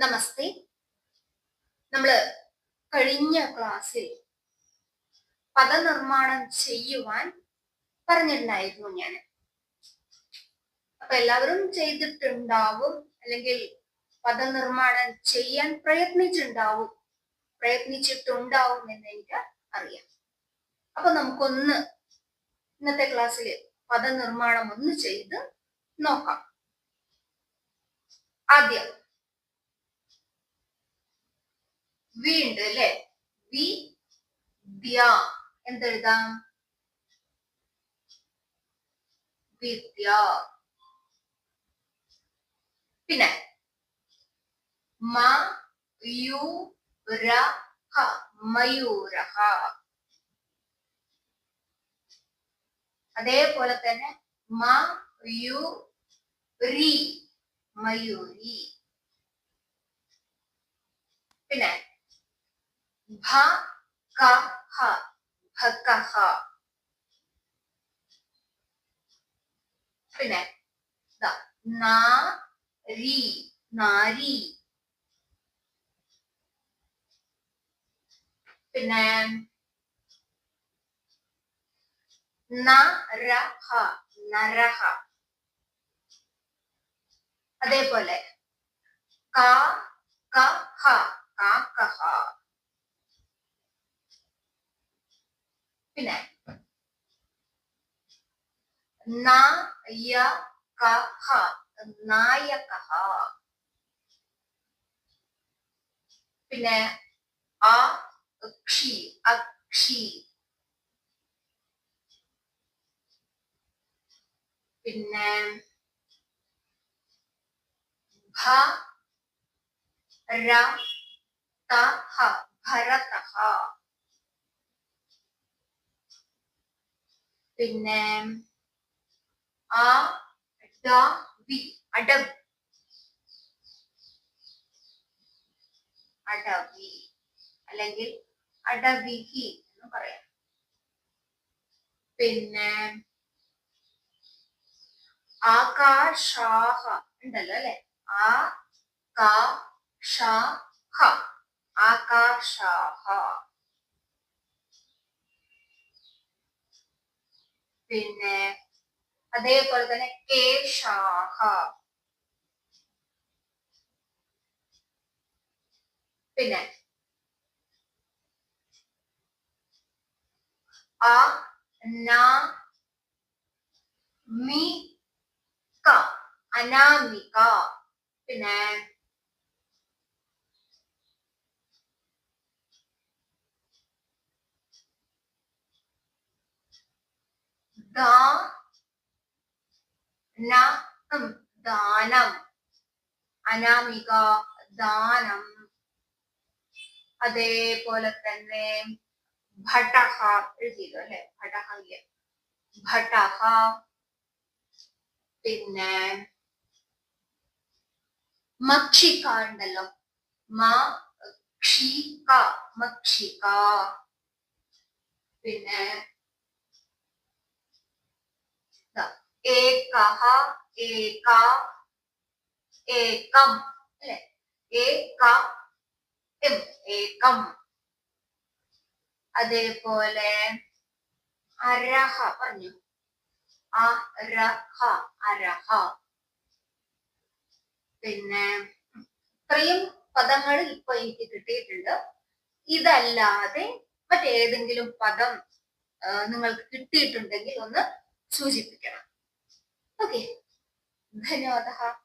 നമസ്തേ. നമ്മൾ കഴിഞ്ഞ ക്ലാസ്സിൽ പദനിർമ്മാണം ചെയ്യുവാൻ പറഞ്ഞിട്ടുണ്ടായിരുന്നു ഞാൻ. അപ്പൊ എല്ലാവരും ചെയ്തിട്ടുണ്ടാവും അല്ലെങ്കിൽ പദനിർമ്മാണം ചെയ്യാൻ പ്രയത്നിച്ചിട്ടുണ്ടാവും പ്രയത്നിച്ചിട്ടുണ്ടാവും എന്ന് എനിക്ക് അറിയാം. അപ്പൊ നമുക്കൊന്ന് ഇന്നത്തെ ക്ലാസ്സിൽ പദനിർമ്മാണം ഒന്ന് ചെയ്ത് നോക്കാം. ആദ്യം വീണ്ട് അല്ലെ വി ദ്യ എന്തെഴുതാം വിദ്യ പിന്നെ മ യു ര ഹ മയൂരഹ അതേപോലെ തന്നെ മ യു രി മയൂരി പിന്നെ ഭ ക ഹ ഭകഹ പിന്നെ ദാ നാ രി നാരി പിന്നെ നരഹ നരഹ അതേപോലെ ക ക ഹ കാക്കഹ പിന്നെ. നായകഹ. നായകഹ. പിന്നെ അക്ഷി അക്ഷി പിന്നെ ഭ ര ത ഹ ഭരതഹ. പിന്നെ വി അടവ്. അല്ലെങ്കിൽ അടവിഹി എന്ന് പറയാം. പിന്നെ ആകാശാഹ ഉണ്ടല്ലോ അല്ലെ? ആ കാ ഷ ഹ ആകാശാഹ. പിന്നെ അതേപോലെ തന്നെ കേശാഹ പിന്നെ അ ന മി ക അനാമിക പിന്നെ ദാ ന ഉം, ദാനം അനാമിക ദാനം അതേപോലെ തന്നെ ഭടഹ എഴുതിയല്ലോ അല്ലെ ഭടഹ ഇല്ല ഭടഹ പിന്നെ മക്ഷിക ഉണ്ടല്ലോ മക്ഷിക മക്ഷിക പിന്നെ ഏകഹ ഏക ഏകം ഏക അതേപോലെ അരഹ പറഞ്ഞു. അരഹ അരഹ. പിന്നെ ഇത്രയും പദങ്ങൾ ഇപ്പൊ എനിക്ക് കിട്ടിയിട്ടുണ്ട്. ഇതല്ലാതെ മറ്റേതെങ്കിലും പദം നിങ്ങൾക്ക് കിട്ടിയിട്ടുണ്ടെങ്കിൽ ഒന്ന് സൂചിപ്പിക്കണം. 不给，你看见我的哈。